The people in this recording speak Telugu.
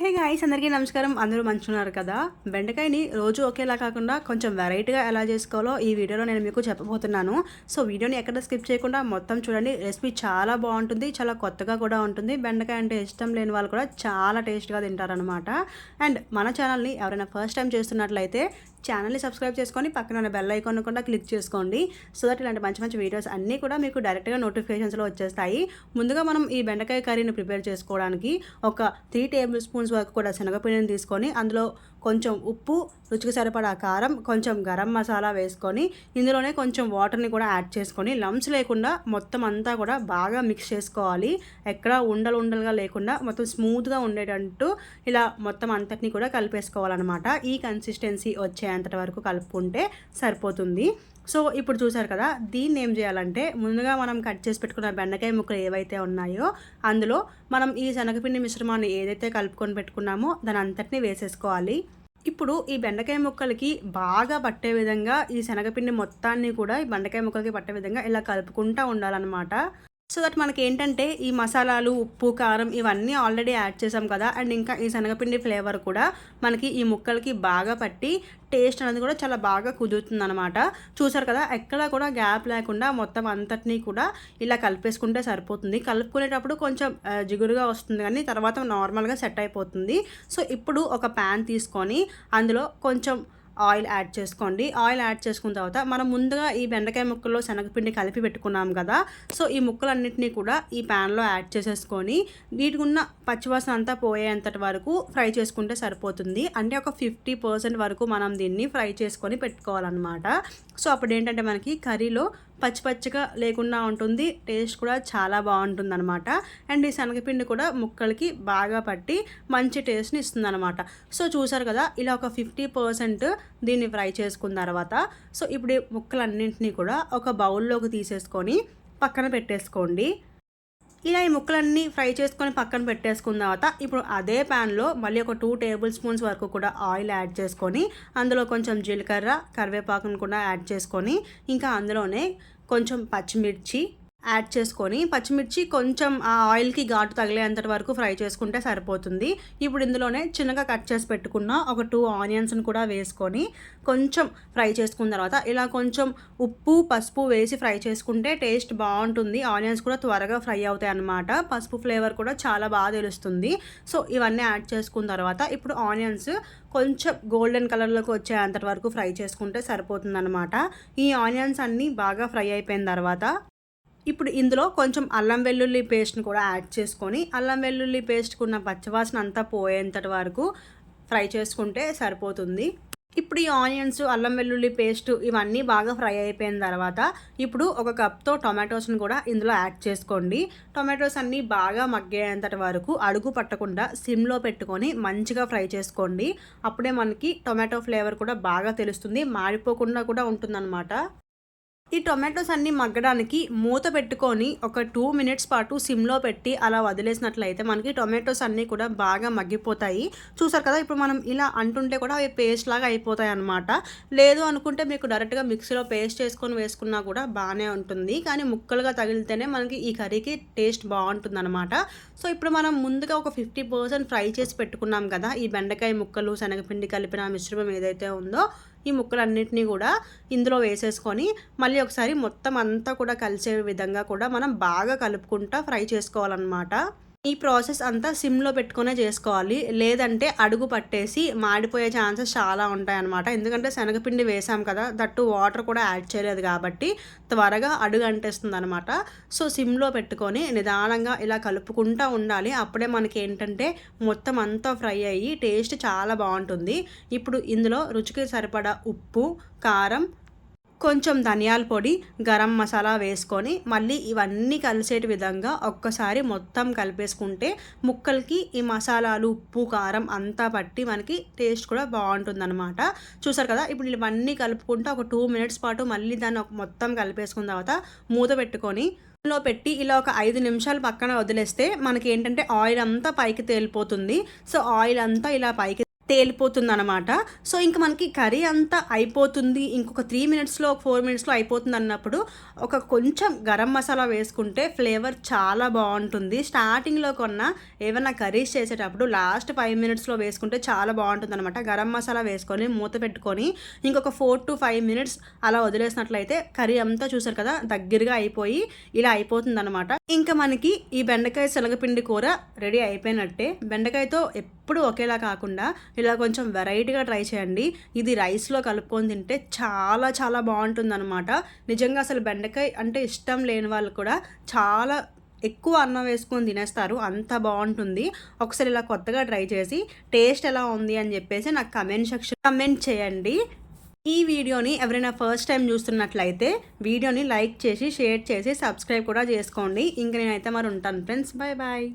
హే గాయస్ అందరికీ నమస్కారం. అందరూ మంచున్నారు కదా? బెండకాయని రోజు ఒకేలా కాకుండా కొంచెం వెరైటీగా ఎలా చేసుకోవాలో ఈ వీడియోలో నేను మీకు చెప్పబోతున్నాను. సో వీడియోని ఎక్కడ స్కిప్ చేయకుండా మొత్తం చూడండి. రెసిపీ చాలా బాగుంటుంది చాలా కొత్తగా కూడా ఉంటుంది. బెండకాయ అంటే ఇష్టం లేని వాళ్ళు కూడా చాలా టేస్ట్గా తింటారనమాట అండ్ మన ఛానల్ని ఎవరైనా ఫస్ట్ టైం చేస్తున్నట్లయితే ఛానల్ని సబ్స్క్రైబ్ చేసుకొని పక్కన ఉన్న బెల్ ఐకాన్ కూడా క్లిక్ చేసుకోండి. సో దట్ ఇలాంటి మంచి మంచి వీడియోస్ అన్నీ కూడా మీకు డైరెక్ట్గా నోటిఫికేషన్స్లో వచ్చేస్తాయి. ముందుగా మనం ఈ బెండకాయ కర్రీని ప్రిపేర్ చేసుకోవడానికి ఒక త్రీ టేబుల్ స్పూన్స్ వరకు కూడా శనగపిండిని తీసుకొని అందులో కొంచెం ఉప్పు రుచికి సరిపడా కారం కొంచెం గరం మసాలా వేసుకొని ఇందులోనే కొంచెం వాటర్ని కూడా యాడ్ చేసుకొని లమ్స్ లేకుండా మొత్తం అంతా కూడా బాగా మిక్స్ చేసుకోవాలి. ఎక్కడ ఉండలు ఉండలుగా లేకుండా మొత్తం స్మూత్గా ఉండేటట్టు ఇలా మొత్తం అంతటిని కూడా కలిపేసుకోవాలన్నమాట. ఈ కన్సిస్టెన్సీ వచ్చేంతటి వరకు కలుపుకుంటే సరిపోతుంది. సో ఇప్పుడు చూసారు కదా దీన్ని ఏం చేయాలంటే ముందుగా మనం కట్ చేసి పెట్టుకున్న బెండకాయ ముక్కలు ఏవైతే ఉన్నాయో అందులో మనం ఈ శనగపిండి మిశ్రమాన్ని ఏదైతే కలుపుకొని పెట్టుకున్నామో దాని అంతటిని వేసేసుకోవాలి. ఇప్పుడు ఈ బెండకాయ ముక్కలకి బాగా పట్టే విధంగా ఈ శనగపిండి మొత్తాన్ని కూడా ఈ బెండకాయ ముక్కలకి పట్టే విధంగా ఇలా కలుపుకుంటూ ఉండాలన్నమాట. సో దట్ మనకి ఏంటంటే ఈ మసాలాలు ఉప్పు కారం ఇవన్నీ ఆల్రెడీ యాడ్ చేసాం కదా. అండ్ ఇంకా ఈ శనగపిండి ఫ్లేవర్ కూడా మనకి ఈ ముక్కలకి బాగా పట్టి టేస్ట్ అనేది కూడా చాలా బాగా కుదురుతుంది అనమాట చూసారు కదా ఎక్కడ కూడా గ్యాప్ లేకుండా మొత్తం అంతటినీ కూడా ఇలా కలిపేసుకుంటే సరిపోతుంది. కలుపుకునేటప్పుడు కొంచెం జిగురుగా వస్తుంది కానీ తర్వాత నార్మల్గా సెట్ అయిపోతుంది. సో ఇప్పుడు ఒక ప్యాన్ తీసుకొని అందులో కొంచెం ఆయిల్ యాడ్ చేసుకోండి. ఆయిల్ యాడ్ చేసుకున్న తర్వాత మనం ముందుగా ఈ బెండకాయ ముక్కల్లో శనగపిండి కలిపి పెట్టుకున్నాం కదా. సో ఈ ముక్కలన్నింటినీ కూడా ఈ ప్యాన్లో యాడ్ చేసేసుకొని వీటికి ఉన్న పచ్చివాసన అంతా పోయేంతటి వరకు ఫ్రై చేసుకుంటే సరిపోతుంది. అంటే ఒక ఫిఫ్టీ పర్సెంట్ వరకు మనం దీన్ని ఫ్రై చేసుకొని పెట్టుకోవాలన్నమాట. సో అప్పుడు ఏంటంటే మనకి కర్రీలో పచ్చి పచ్చిగా లేకుండా ఉంటుంది. టేస్ట్ కూడా చాలా బాగుంటుంది అనమాట అండ్ ఈ శనగపిండి కూడా ముక్కలకి బాగా పట్టి మంచి టేస్ట్ని ఇస్తుంది అనమాట సో చూసారు కదా ఇలా ఒక ఫిఫ్టీ పర్సెంట్ దీన్ని ఫ్రై చేసుకున్న తర్వాత సో ఇప్పుడు ముక్కలన్నింటినీ కూడా ఒక బౌల్లోకి తీసేసుకొని పక్కన పెట్టేసుకోండి. ఇలా ఈ ముక్కలన్నీ ఫ్రై చేసుకొని పక్కన పెట్టేసుకున్న తర్వాత ఇప్పుడు అదే ప్యాన్లో మళ్ళీ ఒక టూ టేబుల్ స్పూన్స్ వరకు కూడా ఆయిల్ యాడ్ చేసుకొని అందులో కొంచెం జీలకర్ర కరివేపాకును కూడా యాడ్ చేసుకొని ఇంకా అందులోనే కొంచెం పచ్చిమిర్చి యాడ్ చేసుకొని పచ్చిమిర్చి కొంచెం ఆ ఆయిల్కి ఘాటు తగిలేంతటి వరకు ఫ్రై చేసుకుంటే సరిపోతుంది. ఇప్పుడు ఇందులోనే చిన్నగా కట్ చేసి పెట్టుకున్న ఒక టూ ఆనియన్స్ని కూడా వేసుకొని కొంచెం ఫ్రై చేసుకున్న తర్వాత ఇలా కొంచెం ఉప్పు పసుపు వేసి ఫ్రై చేసుకుంటే టేస్ట్ బాగుంటుంది. ఆనియన్స్ కూడా త్వరగా ఫ్రై అవుతాయి అన్నమాట. పసుపు ఫ్లేవర్ కూడా చాలా బాగా తెలుస్తుంది. సో ఇవన్నీ యాడ్ చేసుకున్న తర్వాత ఇప్పుడు ఆనియన్స్ కొంచెం గోల్డెన్ కలర్లోకి వచ్చేంతటి వరకు ఫ్రై చేసుకుంటే సరిపోతుందన్నమాట. ఈ ఆనియన్స్ అన్నీ బాగా ఫ్రై అయిపోయిన తర్వాత ఇప్పుడు ఇందులో కొంచెం అల్లం వెల్లుల్లి పేస్ట్ని కూడా యాడ్ చేసుకొని అల్లం వెల్లుల్లి పేస్ట్కున్న పచ్చవాసన అంతా పోయేంతటి వరకు ఫ్రై చేసుకుంటే సరిపోతుంది. ఇప్పుడు ఈ ఆనియన్స్ అల్లం వెల్లుల్లి పేస్ట్ ఇవన్నీ బాగా ఫ్రై అయిపోయిన తర్వాత ఇప్పుడు ఒక కప్తో టొమాటోస్ని కూడా ఇందులో యాడ్ చేసుకోండి. టొమాటోస్ అన్నీ బాగా మగ్గేంతటి వరకు అడుగు పట్టకుండా సిమ్లో పెట్టుకొని మంచిగా ఫ్రై చేసుకోండి. అప్పుడే మనకి టొమాటో ఫ్లేవర్ కూడా బాగా తెలుస్తుంది. మాడిపోకుండా కూడా ఉంటుందన్నమాట. ఈ టొమాటోస్ అన్నీ మగ్గడానికి మూత పెట్టుకొని ఒక టూ మినిట్స్ పాటు సిమ్లో పెట్టి అలా వదిలేసినట్లయితే మనకి టొమాటోస్ అన్నీ కూడా బాగా మగ్గిపోతాయి. చూసారు కదా ఇప్పుడు మనం ఇలా అంటుంటే కూడా అవి పేస్ట్ లాగా అయిపోతాయి అనమాట లేదు అనుకుంటే మీకు డైరెక్ట్గా మిక్సీలో పేస్ట్ చేసుకొని వేసుకున్నా కూడా బాగానే ఉంటుంది. కానీ ముక్కలుగా తగిలితేనే మనకి ఈ కర్రీకి టేస్ట్ బాగుంటుంది అనమాట సో ఇప్పుడు మనం ముందుగా ఒక ఫిఫ్టీ పర్సెంట్ ఫ్రై చేసి పెట్టుకున్నాం కదా ఈ బెండకాయ ముక్కలు శనగపిండి కలిపిన మిశ్రమం ఏదైతే ఉందో ఈ ముక్కలన్నింటినీ కూడా ఇందులో వేసేసుకొని మళ్ళీ ఒకసారి మొత్తం అంతా కూడా కలిసే విధంగా కూడా మనం బాగా కలుపుకుంటా ఫ్రై చేసుకోవాలన్నమాట. ఈ ప్రాసెస్ అంతా సిమ్లో పెట్టుకునే చేసుకోవాలి. లేదంటే అడుగు పట్టేసి మాడిపోయే ఛాన్సెస్ చాలా ఉంటాయి అనమాట ఎందుకంటే శనగపిండి వేసాం కదా దట్టు వాటర్ కూడా యాడ్ చేయలేదు కాబట్టి త్వరగా అడుగు అంటేస్తుంది అనమాట సో సిమ్లో పెట్టుకొని నిదానంగా ఇలా కలుపుకుంటూ ఉండాలి. అప్పుడే మనకి ఏంటంటే మొత్తం అంతా ఫ్రై అయ్యి టేస్ట్ చాలా బాగుంటుంది. ఇప్పుడు ఇందులో రుచికి సరిపడా ఉప్పు కారం కొంచెం ధనియాల పొడి గరం మసాలా వేసుకొని మళ్ళీ ఇవన్నీ కలిసేటి విధంగా ఒక్కసారి మొత్తం కలిపేసుకుంటే ముక్కలకి ఈ మసాలాలు ఉప్పు కారం అంతా పట్టి మనకి టేస్ట్ కూడా బాగుంటుందన్నమాట. చూసారు కదా? ఇప్పుడు ఇవన్నీ కలుపుకుంటే ఒక టూ మినిట్స్ పాటు మళ్ళీ దాన్ని మొత్తం కలిపేసుకున్న తర్వాత మూత పెట్టుకొని లో పెట్టి ఇలా ఒక ఐదు నిమిషాలు పక్కన వదిలేస్తే మనకి ఏంటంటే ఆయిల్ అంతా పైకి తేలిపోతుంది. సో ఆయిల్ అంతా ఇలా పైకి తేలిపోతుందనమాట సో ఇంకా మనకి కర్రీ అంతా అయిపోతుంది. ఇంకొక త్రీ మినిట్స్లో ఫోర్ మినిట్స్లో అయిపోతుంది అన్నప్పుడు ఒక కొంచెం గరం మసాలా వేసుకుంటే ఫ్లేవర్ చాలా బాగుంటుంది. స్టార్టింగ్లో కొన్న ఏమైనా కర్రీస్ చేసేటప్పుడు లాస్ట్ ఫైవ్ మినిట్స్లో వేసుకుంటే చాలా బాగుంటుంది అనమాట గరం మసాలా వేసుకొని మూత పెట్టుకొని ఇంకొక ఫోర్ టు ఫైవ్ మినిట్స్ అలా వదిలేసినట్లయితే కర్రీ అంతా చూసారు కదా దగ్గరగా అయిపోయి ఇలా అయిపోతుంది అనమాట ఇంకా మనకి ఈ బెండకాయ శనగపిండి కూర రెడీ అయిపోయినట్టే. బెండకాయతో ఎప్పుడు ఒకేలా కాకుండా ఇలా కొంచెం వెరైటీగా ట్రై చేయండి. ఇది రైస్లో కలుపుకొని తింటే చాలా చాలా బాగుంటుంది అనమాట నిజంగా అసలు బెండకాయ అంటే ఇష్టం లేని వాళ్ళు కూడా చాలా ఎక్కువ అన్నం వేసుకొని తినేస్తారు. అంత బాగుంటుంది. ఒకసారి ఇలా కొత్తగా ట్రై చేసి టేస్ట్ ఎలా ఉంది అని చెప్పేసి నాకు కమెంట్ సెక్షన్ కమెంట్ చేయండి. ఈ వీడియోని ఎవరైనా ఫస్ట్ టైం చూస్తున్నట్లయితే వీడియోని లైక్ చేసి షేర్ చేసి సబ్స్క్రైబ్ కూడా చేసుకోండి. ఇంక నేనైతే మరి ఉంటాను. Friends bye bye